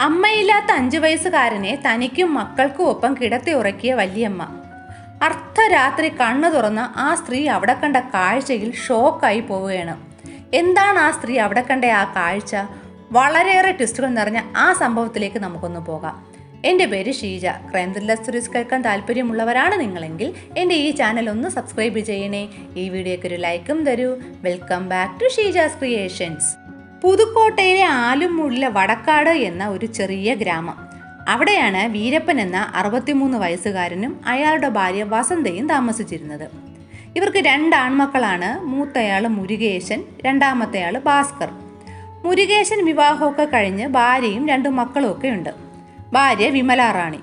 അമ്മയില്ലാത്ത അഞ്ചു വയസ്സുകാരനെ തനിക്കും മക്കൾക്കും ഒപ്പം കിടത്തി ഉറക്കിയ വല്യമ്മ. അർദ്ധരാത്രി കണ്ണു തുറന്ന് ആ സ്ത്രീ അവിടെ കണ്ട കാഴ്ചയിൽ ഷോക്കായി പോവുകയാണ്. എന്താണ് ആ സ്ത്രീ അവിടെ കണ്ട ആ കാഴ്ച? വളരെയേറെ ട്വിസ്റ്റുകൾ നിറഞ്ഞ ആ സംഭവത്തിലേക്ക് നമുക്കൊന്ന് പോകാം. എന്റെ പേര് ഷീജ. ക്രൈം സ്റ്റോറീസ് കേൾക്കാൻ താല്പര്യമുള്ളവരാണ് നിങ്ങളെങ്കിൽ എന്റെ ഈ ചാനൽ ഒന്ന് സബ്സ്ക്രൈബ് ചെയ്യണേ. ഈ വീഡിയോയ്ക്ക് ഒരു ലൈക്കും തരൂ. Welcome back to Sheeja's creations. Puthukkottayile ആലുമൂടിലെ വടക്കാട് എന്ന ഒരു ചെറിയ ഗ്രാമം. അവിടെയാണ് വീരപ്പൻ എന്ന അറുപത്തിമൂന്ന് വയസ്സുകാരനും അയാളുടെ ഭാര്യ വസന്തയും താമസിച്ചിരുന്നത്. ഇവർക്ക് രണ്ട് ആൺമക്കളാണ് മൂത്തയാൾ മുരുകേശൻ രണ്ടാമത്തെയാൾ ഭാസ്കർ. മുരുകേശൻ വിവാഹമൊക്കെ കഴിഞ്ഞ് ഭാര്യയും രണ്ട് മക്കളും ഒക്കെ ഉണ്ട്. ഭാര്യ വിമല റാണി.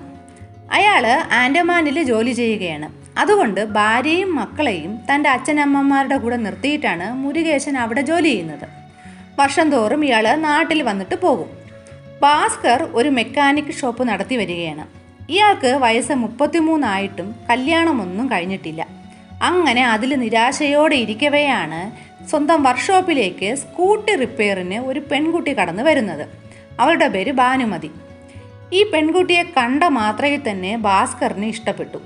അയാൾ ആൻഡമാനിൽ ജോലി ചെയ്യുകയാണ്. അതുകൊണ്ട് ഭാര്യയും മക്കളെയും തന്റെ അച്ഛനമ്മമാരുടെ കൂടെ നിർത്തിയിട്ടാണ് മുരുകേശൻ അവിടെ ജോലി ചെയ്യുന്നത്. വർഷം തോറും ഇയാൾ നാട്ടിൽ വന്നിട്ട് പോകും. ഭാസ്കർ ഒരു മെക്കാനിക് ഷോപ്പ് നടത്തി വരികയാണ്. ഇയാൾക്ക് വയസ്സ് മുപ്പത്തിമൂന്നായിട്ടും കല്യാണമൊന്നും കഴിഞ്ഞിട്ടില്ല. അങ്ങനെ അതിൽ നിരാശയോടെ ഇരിക്കവെയാണ് സ്വന്തം വർക്ക്ഷോപ്പിലേക്ക് സ്കൂട്ടി റിപ്പയറിന് ഒരു പെൺകുട്ടി കടന്നു വരുന്നത്. അവളുടെ പേര് ഭാനുമതി. ഈ പെൺകുട്ടിയെ കണ്ട മാത്രയിൽ തന്നെ ഭാസ്കറിന് ഇഷ്ടപ്പെട്ടു.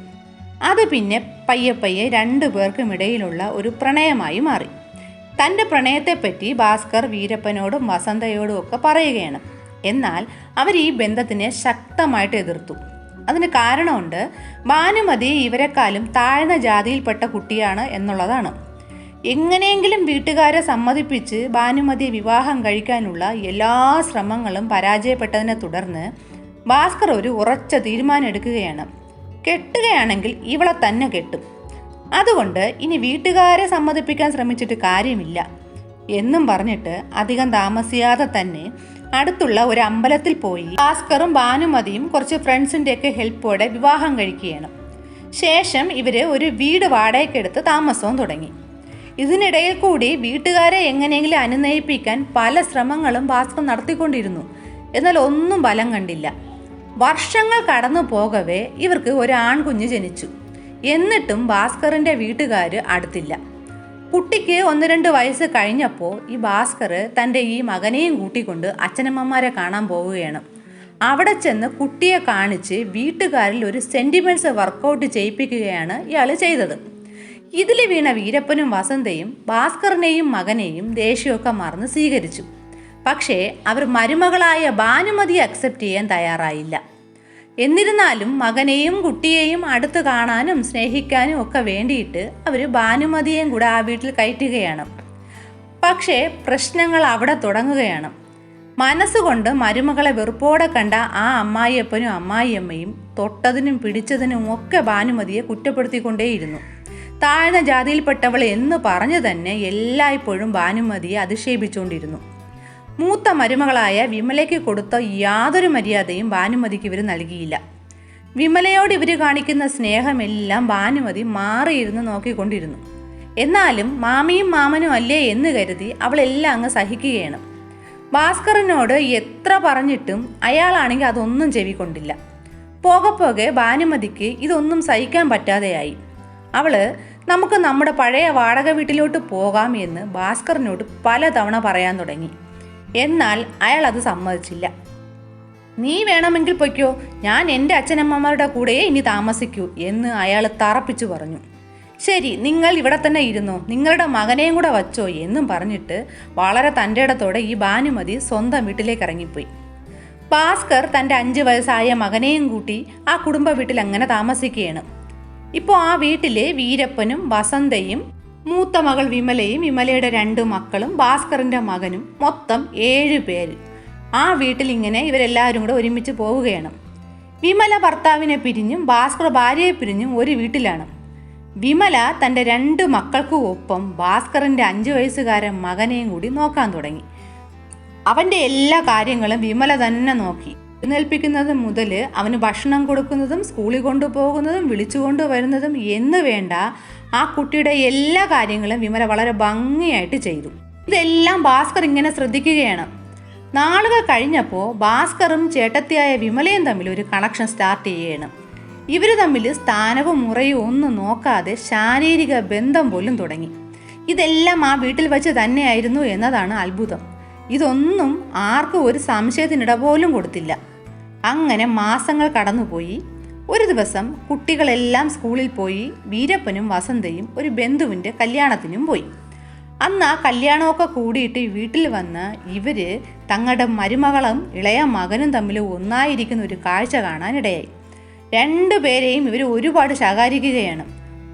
അത് പിന്നെ പയ്യെ പയ്യെ രണ്ടു പേർക്കും ഇടയിലുള്ള ഒരു പ്രണയമായി മാറി. തന്റെ പ്രണയത്തെപ്പറ്റി ഭാസ്കർ വീരപ്പനോടും വസന്തയോടും ഒക്കെ പറയുകയാണ്. എന്നാൽ അവർ ഈ ബന്ധത്തിനെ ശക്തമായിട്ട് എതിർത്തു. അതിന് കാരണമുണ്ട് ഭാനുമതി ഇവരെക്കാളും താഴ്ന്ന ജാതിയിൽപ്പെട്ട കുട്ടിയാണ് എന്നുള്ളതാണ്. എങ്ങനെയെങ്കിലും വീട്ടുകാരെ സമ്മതിപ്പിച്ച് ഭാനുമതിയെ വിവാഹം കഴിക്കാനുള്ള എല്ലാ ശ്രമങ്ങളും പരാജയപ്പെട്ടതിനെ തുടർന്ന് ഭാസ്കർ ഒരു ഉറച്ച തീരുമാനം എടുക്കുകയാണ് കെട്ടുകയാണെങ്കിൽ ഇവളെ തന്നെ കെട്ടും. അതുകൊണ്ട് ഇനി വീട്ടുകാരെ സമ്മതിപ്പിക്കാൻ ശ്രമിച്ചിട്ട് കാര്യമില്ല. എന്നും പറഞ്ഞിട്ട് അധികം താമസിയാതെ തന്നെ അടുത്തുള്ള ഒരു അമ്പലത്തിൽ പോയി ഭാസ്കറും ഭാനുമതിയും കുറച്ച് ഫ്രണ്ട്സിന്റെയൊക്കെ ഹെൽപ്പോടെ വിവാഹം കഴിക്കുകയാണ്. ശേഷം ഇവർ ഒരു വീട് വാടകയ്ക്കെടുത്ത് താമസവും തുടങ്ങി. ഇതിനിടയിൽ കൂടി വീട്ടുകാരെ എങ്ങനെയെങ്കിലും അനുനയിപ്പിക്കാൻ പല ശ്രമങ്ങളും ഭാസ്കർ നടത്തിക്കൊണ്ടിരുന്നു. എന്നാൽ ഒന്നും ഫലം കണ്ടില്ല. വർഷങ്ങൾ കടന്നു പോകവേ ഇവർക്ക് ഒരു ആൺകുഞ്ഞ് ജനിച്ചു. എന്നിട്ടും ഭാസ്കറിന്റെ വീട്ടുകാർ അടുത്തില്ല. കുട്ടിക്ക് ഒന്ന് രണ്ട് വയസ്സ് കഴിഞ്ഞപ്പോൾ ഈ ഭാസ്കർ തന്റെ ഈ മകനെയും കൂട്ടിക്കൊണ്ട് അച്ഛനമ്മമാരെ കാണാൻ പോവുകയാണ്. അവിടെ ചെന്ന് കുട്ടിയെ കാണിച്ച് വീട്ടുകാരിൽ ഒരു സെന്റിമെന്റ്സ് വർക്കൗട്ട് ചെയ്യിപ്പിക്കുകയാണ് ഇയാൾ ചെയ്തത്. ഇതിൽ വീണ വീരപ്പനും വസന്തയും ഭാസ്കറിനെയും മകനെയും ദേഷ്യമൊക്കെ മറന്ന് സ്വീകരിച്ചു. പക്ഷേ അവർ മരുമകളായ ഭാനുമതി അക്സെപ്റ്റ് ചെയ്യാൻ തയ്യാറായില്ല. എന്നിരുന്നാലും മകനെയും കുട്ടിയെയും അടുത്ത് കാണാനും സ്നേഹിക്കാനും ഒക്കെ വേണ്ടിയിട്ട് അവർ ഭാനുമതിയെയും കൂടെ ആ വീട്ടിൽ കയറ്റുകയാണ്. പക്ഷേ പ്രശ്നങ്ങൾ അവിടെ തുടങ്ങുകയാണ്. മനസ്സുകൊണ്ട് മരുമകളെ വെറുപ്പോടെ കണ്ട ആ അമ്മായിയപ്പനും അമ്മായിയമ്മയും തൊട്ടതിനും പിടിച്ചതിനും ഒക്കെ ഭാനുമതിയെ കുറ്റപ്പെടുത്തിക്കൊണ്ടേയിരുന്നു. താഴ്ന്ന ജാതിയിൽപ്പെട്ടവൾ എന്ന് പറഞ്ഞു തന്നെ എല്ലായ്പ്പോഴും ഭാനുമതിയെ അധിക്ഷേപിച്ചുകൊണ്ടിരുന്നു മൂത്ത മരുമകളായ വിമലയ്ക്ക് കൊടുത്ത യാതൊരു മര്യാദയും ഭാനുമതിക്ക് ഇവർ നൽകിയില്ല. വിമലയോട് ഇവർ കാണിക്കുന്ന സ്നേഹമെല്ലാം ഭാനുമതി മാറിയിരുന്ന് നോക്കിക്കൊണ്ടിരുന്നു. എന്നാലും മാമിയും മാമനും അല്ലേ എന്ന് കരുതി അവളെല്ലാം അങ്ങ് സഹിക്കുകയാണ്. ഭാസ്കറിനോട് എത്ര പറഞ്ഞിട്ടും അയാളാണെങ്കിൽ അതൊന്നും ചെവിക്കൊണ്ടില്ല. പോകെ പോകെ ഭാനുമതിക്ക് ഇതൊന്നും സഹിക്കാൻ പറ്റാതെയായി. അവൾ നമുക്ക് നമ്മുടെ പഴയ വാടക വീട്ടിലോട്ട് പോകാം എന്ന് ഭാസ്കറിനോട് പലതവണ പറയാൻ തുടങ്ങി. എന്നാൽ അയാൾ അത് സമ്മതിച്ചില്ല. നീ വേണമെങ്കിൽ പൊയ്ക്കോ. ഞാൻ എന്റെ അച്ഛനമ്മമാരുടെ കൂടെ ഇനി താമസിക്കൂ എന്ന് അയാൾ തറപ്പിച്ചു പറഞ്ഞു. ശരി നിങ്ങൾ ഇവിടെ തന്നെ ഇരുന്നോ. നിങ്ങളുടെ മകനെയും കൂടെ വച്ചോ എന്നും പറഞ്ഞിട്ട് വളരെ തന്റെ ഇടത്തോടെ ഈ ഭാനുമതി സ്വന്തം വീട്ടിലേക്ക് ഇറങ്ങിപ്പോയി. ഭാസ്കർ തന്റെ അഞ്ച് വയസ്സായ മകനെയും കൂട്ടി ആ കുടുംബ വീട്ടിൽ അങ്ങനെ താമസിക്കുകയാണ്. ഇപ്പോൾ ആ വീട്ടിലെ വീരപ്പനും വസന്തയും മൂത്ത മകൾ വിമലയും വിമലയുടെ രണ്ട് മക്കളും ഭാസ്കറിന്റെ മകനും മൊത്തം ഏഴ് പേര്. ആ വീട്ടിൽ ഇങ്ങനെ ഇവരെല്ലാവരും കൂടെ ഒരുമിച്ച് പോവുകയാണ്. വിമല ഭർത്താവിനെ പിരിഞ്ഞും ഭാസ്കർ ഭാര്യയെ പിരിഞ്ഞും ഒരു വീട്ടിലാണ്. വിമല തന്റെ രണ്ട് മക്കൾക്കും ഒപ്പം ഭാസ്കറിന്റെ അഞ്ച് വയസ്സുകാരൻ മകനെയും കൂടി നോക്കാൻ തുടങ്ങി. അവന്റെ എല്ലാ കാര്യങ്ങളും വിമല തന്നെ നോക്കി. എഴുന്നേൽപ്പിക്കുന്നത് മുതൽ അവന് ഭക്ഷണം കൊടുക്കുന്നതും സ്കൂളിൽ കൊണ്ടുപോകുന്നതും വിളിച്ചു കൊണ്ടുവരുന്നതും എന്ന് വേണ്ട ആ കുട്ടിയുടെ എല്ലാ കാര്യങ്ങളും വിമല വളരെ ഭംഗിയായിട്ട് ചെയ്തു. ഇതെല്ലാം ഭാസ്കർ ഇങ്ങനെ ശ്രദ്ധിക്കുകയാണ്. നാളുകൾ കഴിഞ്ഞപ്പോൾ ഭാസ്കറും ചേട്ടത്തിയായ വിമലയും തമ്മിൽ ഒരു കണക്ഷൻ സ്റ്റാർട്ട് ചെയ്യുകയാണ് ഇവർ തമ്മിൽ സ്ഥാനവും മുറയും ഒന്നും നോക്കാതെ ശാരീരിക ബന്ധം പോലും തുടങ്ങി. ഇതെല്ലാം ആ വീട്ടിൽ വച്ച് തന്നെയായിരുന്നു എന്നതാണ് അത്ഭുതം. ഇതൊന്നും ആർക്കും ഒരു സംശയത്തിനിട പോലും കൊടുത്തില്ല. അങ്ങനെ മാസങ്ങൾ കടന്നുപോയി. ഒരു ദിവസം കുട്ടികളെല്ലാം സ്കൂളിൽ പോയി. വീരപ്പനും വസന്തയും ഒരു ബന്ധുവിന്റെ കല്യാണത്തിനും പോയി. അന്ന് ആ കല്യാണമൊക്കെ കൂടിയിട്ട് വീട്ടിൽ വന്ന് ഇവർ തങ്ങളുടെ മരുമകളും ഇളയ മകനും തമ്മിൽ ഒന്നായിരിക്കുന്ന ഒരു കാഴ്ച കാണാനിടയായി. രണ്ടു പേരെയും ഇവർ ഒരുപാട് ശകാരിക്കുകയാണ്.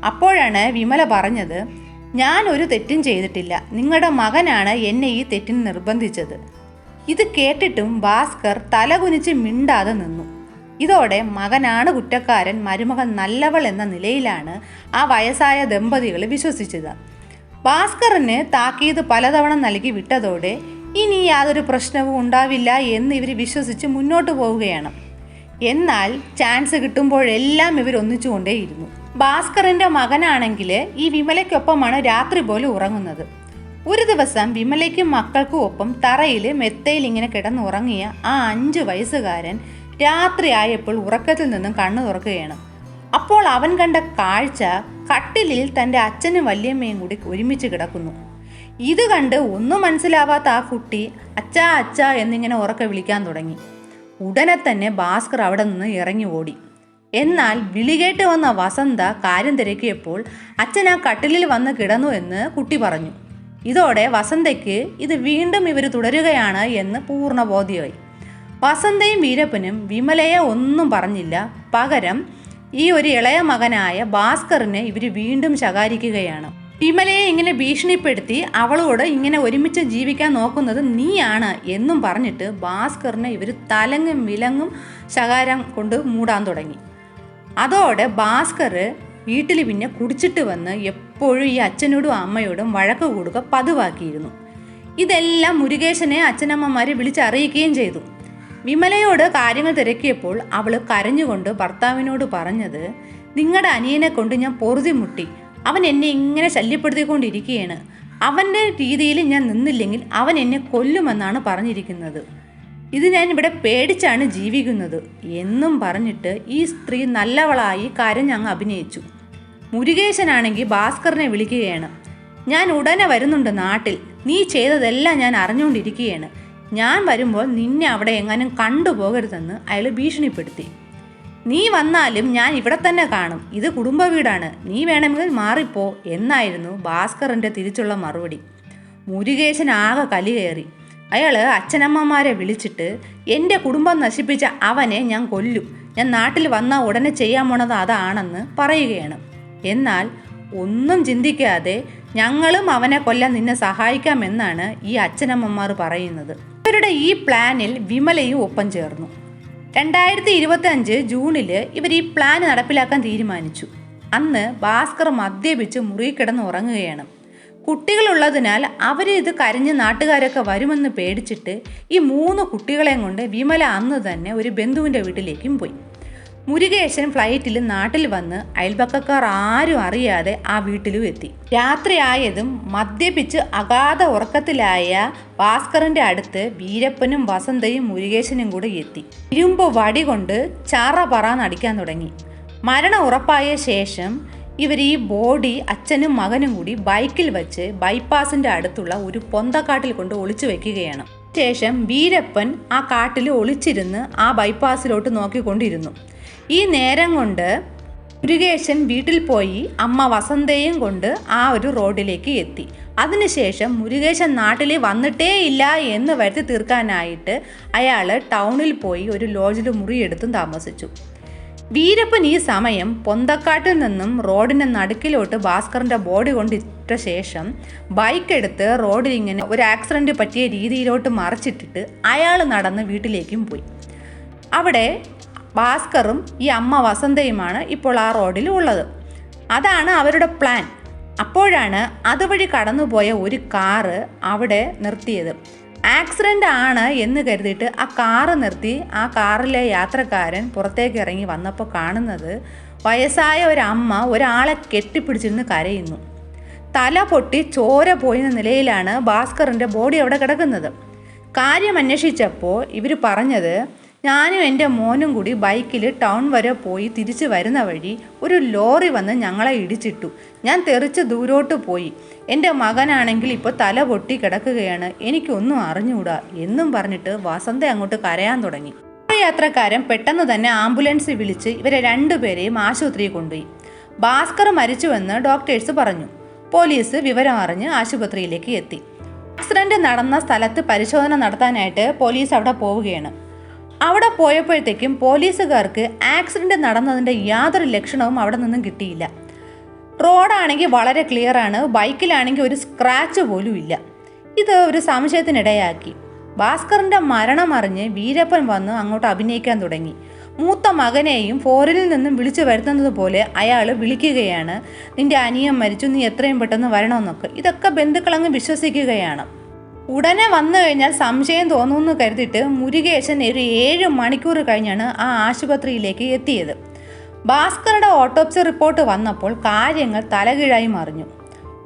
അപ്പോഴാണ് വിമല പറഞ്ഞത് ഞാൻ ഒരു തെറ്റും ചെയ്തിട്ടില്ല. നിങ്ങളുടെ മകനാണ് എന്നെ ഈ തെറ്റിന് നിർബന്ധിച്ചത്. ഇത് കേട്ടിട്ടും ഭാസ്കർ തലകുനിച്ച് മിണ്ടാതെ നിന്നു. ഇതോടെ മകനാണ് കുറ്റക്കാരൻ മരുമകൻ നല്ലവൾ എന്ന നിലയിലാണ് ആ വയസ്സായ ദമ്പതികൾ വിശ്വസിച്ചത്. ഭാസ്കറിന് താക്കീത് പലതവണ നൽകി വിട്ടതോടെ ഇനി യാതൊരു പ്രശ്നവും ഉണ്ടാവില്ല എന്ന് ഇവർ വിശ്വസിച്ച് മുന്നോട്ട് പോവുകയാണ്. എന്നാൽ ചാൻസ് കിട്ടുമ്പോഴെല്ലാം ഇവർ ഒന്നിച്ചുകൊണ്ടേയിരുന്നു. ഭാസ്കറിന്റെ മകനാണെങ്കിൽ ഈ വിമലയ്ക്കൊപ്പമാണ് രാത്രി പോലും ഉറങ്ങുന്നത്. ഒരു ദിവസം വിമലയ്ക്കും മക്കൾക്കും ഒപ്പം തറയിൽ മെത്തയിൽ ഇങ്ങനെ കിടന്നുറങ്ങിയ ആ അഞ്ച് വയസ്സുകാരൻ രാത്രിയായപ്പോൾ ഉറക്കത്തിൽ നിന്നും കണ്ണു തുറക്കുകയാണ്. അപ്പോൾ അവൻ കണ്ട കാഴ്ച കട്ടിലിൽ തന്റെ അച്ഛനും വല്യമ്മയും കൂടി ഒരുമിച്ച് കിടക്കുന്നു. ഇത് കണ്ട് ഒന്നും മനസ്സിലാവാത്ത ആ കുട്ടി അച്ഛാ അച്ഛാ എന്നിങ്ങനെ ഉറക്കെ വിളിക്കാൻ തുടങ്ങി. ഉടനെ തന്നെ ഭാസ്കർ അവിടെ നിന്ന് ഇറങ്ങി ഓടി. എന്നാൽ വിളികേട്ട് വന്ന വസന്ത കാര്യം തിരക്കിയപ്പോൾ അച്ഛൻ ആ കട്ടിലിൽ വന്ന് കിടന്നു എന്ന് കുട്ടി പറഞ്ഞു. ഇതോടെ വസന്തയ്ക്ക് ഇത് വീണ്ടും ഇവർ തുടരുകയാണ് എന്ന് പൂർണ ബോധ്യമായി വസന്തയും വീരപ്പനും വിമലയെ ഒന്നും പറഞ്ഞില്ല. പകരം ഈ ഒരു ഇളയ മകനായ ഭാസ്കറിനെ ഇവർ വീണ്ടും ശകാരിക്കുകയാണ്. വിമലയെ ഇങ്ങനെ ഭീഷണിപ്പെടുത്തി അവളോട് ഇങ്ങനെ ഒരുമിച്ച് ജീവിക്കാൻ നോക്കുന്നത് നീയാണ് എന്നും പറഞ്ഞിട്ട് ഭാസ്കറിനെ ഇവർ തലങ്ങും വിലങ്ങും ശകാരം കൊണ്ട് മൂടാൻ തുടങ്ങി. അതോടെ ഭാസ്കർ വീട്ടിൽ പിന്നെ കുടിച്ചിട്ട് വന്ന് എപ്പോഴും ഈ അച്ഛനോടും അമ്മയോടും വഴക്ക് കൂടുക പതിവാക്കിയിരുന്നു. ഇതെല്ലാം മുരുകേശനെ അച്ഛനമ്മമാരെ വിളിച്ചറിയിക്കുകയും ചെയ്തു. വിമലയോട് കാര്യങ്ങൾ തിരക്കിയപ്പോൾ അവൾ കരഞ്ഞുകൊണ്ട് ഭർത്താവിനോട് പറഞ്ഞത് നിങ്ങളുടെ അനിയനെ കൊണ്ട് ഞാൻ പൊറുതി മുട്ടി. അവൻ എന്നെ ഇങ്ങനെ ശല്യപ്പെടുത്തിക്കൊണ്ടിരിക്കുകയാണ്. അവന്റെ രീതിയിൽ ഞാൻ നിന്നില്ലെങ്കിൽ അവൻ എന്നെ കൊല്ലുമെന്നാണ് പറഞ്ഞിരിക്കുന്നത്. ഇത് ഞാൻ ഇവിടെ പേടിച്ചാണ് ജീവിക്കുന്നത് എന്നും പറഞ്ഞിട്ട് ഈ സ്ത്രീ നല്ലവളായി കരഞ്ഞങ്ങ് അഭിനയിച്ചു. മുരുകേശനാണെങ്കിൽ ഭാസ്കറിനെ വിളിക്കുകയാണ്. ഞാൻ ഉടനെ വരുന്നുണ്ട് നാട്ടിൽ. നീ ചെയ്തതെല്ലാം ഞാൻ അറിഞ്ഞുകൊണ്ടിരിക്കുകയാണ്. ഞാൻ വരുമ്പോൾ നിന്നെ അവിടെ എങ്ങാനും കണ്ടുപോകരുതെന്ന് അയാൾ ഭീഷണിപ്പെടുത്തി. നീ വന്നാലും ഞാൻ ഇവിടെ തന്നെ കാണും. ഇത് കുടുംബ വീടാണ്. നീ വേണമെങ്കിൽ മാറിപ്പോ എന്നായിരുന്നു ഭാസ്കറിന്റെ തിരിച്ചുള്ള മറുപടി. മുരുകേശൻ ആകെ കലി കയറി. അയാൾ അച്ഛനമ്മമാരെ വിളിച്ചിട്ട് എന്റെ കുടുംബം നശിപ്പിച്ച അവനെ ഞാൻ കൊല്ലും. ഞാൻ നാട്ടിൽ വന്ന ഉടനെ ചെയ്യാൻ പോണത് അതാണെന്ന് പറയുകയാണ്. എന്നാൽ ഒന്നും ചിന്തിക്കാതെ ഞങ്ങളും അവനെ കൊല്ലാൻ നിന്നെ സഹായിക്കാമെന്നാണ് ഈ അച്ഛനമ്മമാർ പറയുന്നത്. ഇവരുടെ ഈ പ്ലാനിൽ വിമലയും ഒപ്പം ചേർന്നു. രണ്ടായിരത്തി ഇരുപത്തി അഞ്ച് ജൂണിൽ ഇവർ ഈ പ്ലാൻ നടപ്പിലാക്കാൻ തീരുമാനിച്ചു. അന്ന് ഭാസ്കർ മദ്യപിച്ച് മുറി കിടന്ന് ഉറങ്ങുകയാണ്. കുട്ടികളുള്ളതിനാൽ അവർ ഇത് കരഞ്ഞ് നാട്ടുകാരൊക്കെ വരുമെന്ന് പേടിച്ചിട്ട് ഈ മൂന്ന് കുട്ടികളെയും കൊണ്ട് വിമല അന്ന് തന്നെ ഒരു ബന്ധുവിന്റെ വീട്ടിലേക്കും പോയി. മുരുകേശൻ ഫ്ലൈറ്റിൽ നാട്ടിൽ വന്ന് അയൽപക്കക്കാർ ആരും അറിയാതെ ആ വീട്ടിലും എത്തി. രാത്രിയായതും മദ്യപിച്ച് അഗാധ ഉറക്കത്തിലായ ഭാസ്കറിന്റെ അടുത്ത് വീരപ്പനും വസന്തയും മുരുകേശനും കൂടെ എത്തി. ഇരുമ്പ് വടി കൊണ്ട് ചാറ പറന്നടിക്കാൻ തുടങ്ങി. മരണം ഉറപ്പായ ശേഷം ഇവർ ഈ ബോഡി അച്ഛനും മകനും കൂടി ബൈക്കിൽ വെച്ച് ബൈപ്പാസിന്റെ അടുത്തുള്ള ഒരു പൊന്തക്കാട്ടിൽ കൊണ്ട് ഒളിച്ചു വെക്കുകയാണ്. ശേഷം വീരപ്പൻ ആ കാട്ടിൽ ഒളിച്ചിരുന്ന് ആ ബൈപ്പാസിലോട്ട് നോക്കിക്കൊണ്ടിരുന്നു. ഈ നേരം കൊണ്ട് മുരുകേശൻ വീട്ടിൽ പോയി അമ്മ വസന്തയും കൊണ്ട് ആ ഒരു റോഡിലേക്ക് എത്തി. അതിനുശേഷം മുരുകേശൻ നാട്ടിൽ വന്നിട്ടേ ഇല്ല എന്ന് വരുത്തി തീർക്കാനായിട്ട് അയാൾ ടൗണിൽ പോയി ഒരു ലോഡ്ജിൽ മുറിയെടുത്തും താമസിച്ചു. വീരപ്പൻ ഈ സമയം പൊന്തക്കാട്ടിൽ നിന്നും റോഡിന്റെ നടുക്കിലോട്ട് ഭാസ്കറിന്റെ ബോഡി കൊണ്ടിട്ട ശേഷം ബൈക്ക് എടുത്ത് റോഡിൽ ഇങ്ങനെ ഒരു ആക്സിഡന്റ് പറ്റിയ രീതിയിലോട്ട് മറിച്ചിട്ടിട്ട് അയാൾ നടന്ന് വീട്ടിലേക്കും പോയി. അവിടെ ഭാസ്കറും ഈ അമ്മ വസന്തയുമാണ് ഇപ്പോൾ ആ റോഡിൽ ഉള്ളത്. അതാണ് അവരുടെ പ്ലാൻ. അപ്പോഴാണ് അതുവഴി കടന്നുപോയ ഒരു കാറ് അവിടെ നിർത്തിയത്. ആക്സിഡന്റ് ആണ് എന്ന് കരുതിയിട്ട് ആ കാറ് നിർത്തി ആ കാറിലെ യാത്രക്കാരൻ പുറത്തേക്ക് ഇറങ്ങി വന്നപ്പോൾ കാണുന്നത് വയസ്സായ ഒരു അമ്മ ഒരാളെ കെട്ടിപ്പിടിച്ചിരുന്ന് കരയുന്നു. തല പൊട്ടി ചോര പോയ നിലയിലാണ് ഭാസ്കറിന്റെ ബോഡി അവിടെ കിടക്കുന്നത്. കാര്യം അന്വേഷിച്ചപ്പോൾ ഇവർ പറഞ്ഞത് ഞാനും എന്റെ മോനും കൂടി ബൈക്കിൽ ടൗൺ വരെ പോയി തിരിച്ചു വരുന്ന വഴി ഒരു ലോറി വന്ന് ഞങ്ങളെ ഇടിച്ചിട്ടു. ഞാൻ തെറിച്ച് ദൂരോട്ട് പോയി. എന്റെ മകനാണെങ്കിൽ ഇപ്പോൾ തല പൊട്ടി കിടക്കുകയാണ്. എനിക്കൊന്നും അറിഞ്ഞുകൂടാ എന്നും പറഞ്ഞിട്ട് വസന്ത അങ്ങോട്ട് കരയാൻ തുടങ്ങി. ആ യാത്രക്കാരൻ പെട്ടെന്ന് തന്നെ ആംബുലൻസ് വിളിച്ച് ഇവരെ രണ്ടുപേരെയും ആശുപത്രിയിൽ കൊണ്ടുപോയി. ഭാസ്കർ മരിച്ചുവെന്ന് ഡോക്ടേഴ്സ് പറഞ്ഞു. പോലീസ് വിവരം അറിഞ്ഞ് ആശുപത്രിയിലേക്ക് എത്തി. ആക്സിഡന്റ് നടന്ന സ്ഥലത്ത് പരിശോധന നടത്താനായിട്ട് പോലീസ് അവിടെ പോവുകയാണ്. അവിടെ പോയപ്പോഴത്തേക്കും പോലീസുകാർക്ക് ആക്സിഡന്റ് നടന്നതിന്റെ യാതൊരു ലക്ഷണവും അവിടെ നിന്നും കിട്ടിയില്ല. റോഡാണെങ്കിൽ വളരെ ക്ലിയർ ആണ്. ബൈക്കിലാണെങ്കിൽ ഒരു സ്ക്രാച്ച് പോലും ഇല്ല. ഇത് ഒരു സംശയത്തിനിടയാക്കി. ഭാസ്കറിന്റെ മരണം അറിഞ്ഞ് വീരപ്പൻ വന്ന് അങ്ങോട്ട് അഭിനയിക്കാൻ തുടങ്ങി. മൂത്ത മകനെയും ഫോറിനിൽ നിന്നും വിളിച്ചു വരുത്തുന്നത് പോലെ അയാൾ വിളിക്കുകയാണ്. നിന്റെ അനിയൻ മരിച്ചു. നീ എത്രയും പെട്ടെന്ന് വരണമെന്നൊക്കെ. ഇതൊക്കെ ബന്ധുക്കളങ്ങ് വിശ്വസിക്കുകയാണ്. ഉടനെ വന്നു കഴിഞ്ഞാൽ സംശയം തോന്നുമെന്ന് കരുതിയിട്ട് മുരുകേശൻ ഒരു ഏഴ് മണിക്കൂർ കഴിഞ്ഞാണ് ആ ആശുപത്രിയിലേക്ക് എത്തിയത്. ഭാസ്കറുടെ ഓട്ടോപ്സി റിപ്പോർട്ട് വന്നപ്പോൾ കാര്യങ്ങൾ തലകീഴായി മറിഞ്ഞു.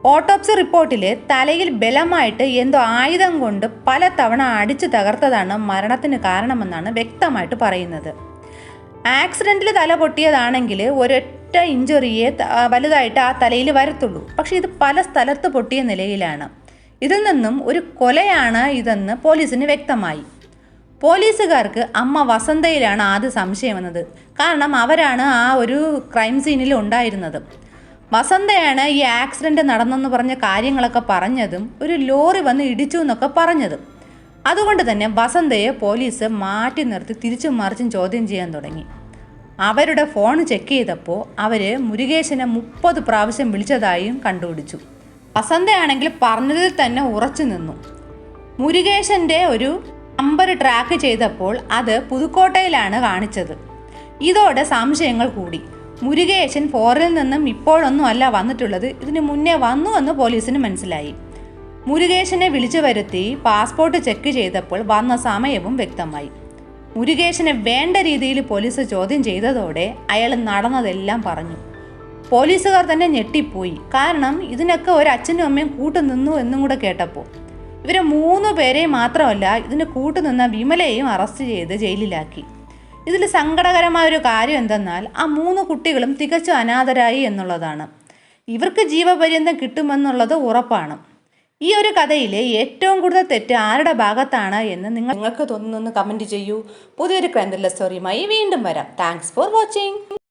ഓട്ടോപ്സി റിപ്പോർട്ടിൽ തലയിൽ ബലമായിട്ട് എന്തോ ആയുധം കൊണ്ട് പല തവണ അടിച്ചു തകർത്തതാണ് മരണത്തിന് കാരണമെന്നാണ് വ്യക്തമായിട്ട് പറയുന്നത്. ആക്സിഡന്റിൽ തല പൊട്ടിയതാണെങ്കിൽ ഒരൊറ്റ ഇഞ്ചുറിയെ വലുതായിട്ട് ആ തലയിൽ വരത്തുള്ളൂ. പക്ഷേ ഇത് പല സ്ഥലത്ത് പൊട്ടിയ നിലയിലാണ്. ഇതിൽ നിന്നും ഒരു കൊലയാണ് ഇതെന്ന് പോലീസിന് വ്യക്തമായി. പോലീസുകാർക്ക് അമ്മ വസന്തയിലാണ് ആദ്യ സംശയം വന്നത്. കാരണം അവരാണ് ആ ഒരു ക്രൈം സീനിൽ ഉണ്ടായിരുന്നത്. വസന്തയാണ് ഈ ആക്സിഡന്റ് നടന്നെന്ന് പറഞ്ഞ കാര്യങ്ങളൊക്കെ പറഞ്ഞതും ഒരു ലോറി വന്ന് ഇടിച്ചു എന്നൊക്കെ പറഞ്ഞതും. അതുകൊണ്ട് തന്നെ വസന്തയെ പോലീസ് മാറ്റി നിർത്തി തിരിച്ചും മറിച്ചും ചോദ്യം ചെയ്യാൻ തുടങ്ങി. അവരുടെ ഫോൺ ചെക്ക് ചെയ്തപ്പോൾ അവർ മുരുകേശനെ മുപ്പത് പ്രാവശ്യം വിളിച്ചതായും കണ്ടുപിടിച്ചു. വസന്തയാണെങ്കിൽ പറഞ്ഞതിൽ തന്നെ ഉറച്ചു നിന്നു. മുരുകേശന്റെ ഒരു നമ്പർ ട്രാക്ക് ചെയ്തപ്പോൾ അത് പുതുക്കോട്ടയിലാണ് കാണിച്ചത്. ഇതോടെ സംശയങ്ങൾ കൂടി. മുരുകേശൻ ഫോറിൽ നിന്നും ഇപ്പോഴൊന്നും അല്ല വന്നിട്ടുള്ളത്. ഇതിനു മുന്നേ വന്നു എന്ന് പോലീസിന് മനസ്സിലായി. മുരുകേശനെ വിളിച്ചു വരുത്തി പാസ്പോർട്ട് ചെക്ക് ചെയ്തപ്പോൾ വന്ന സമയവും വ്യക്തമായി. മുരുകേശനെ വേണ്ട രീതിയിൽ പോലീസ് ചോദ്യം ചെയ്തതോടെ അയാൾ നടന്നതെല്ലാം പറഞ്ഞു. പോലീസുകാർ തന്നെ ഞെട്ടിപ്പോയി. കാരണം ഇതിനൊക്കെ ഒരു അച്ഛനും അമ്മയും കൂട്ടുനിന്നു എന്നും കൂടെ കേട്ടപ്പോൾ ഇവരെ മൂന്ന് പേരെയും മാത്രമല്ല ഇതിന് കൂട്ടുനിന്ന വിമലയെയും അറസ്റ്റ് ചെയ്ത് ജയിലിലാക്കി. ഇതിൽ സങ്കടകരമായ ഒരു കാര്യം എന്തെന്നാൽ ആ മൂന്ന് കുട്ടികളും തികച്ചും അനാഥരായി എന്നുള്ളതാണ്. ഇവർക്ക് ജീവപര്യന്തം കിട്ടുമെന്നുള്ളത് ഉറപ്പാണ്. ഈ ഒരു കഥയിലെ ഏറ്റവും കൂടുതൽ തെറ്റ് ആരുടെ ഭാഗത്താണ് എന്ന് നിങ്ങൾ നിങ്ങൾക്ക് തോന്നുന്നു കമന്റ് ചെയ്യൂ. പുതിയൊരു ക്രൈം സ്റ്റോറിയുമായി വീണ്ടും വരാം. Thanks for watching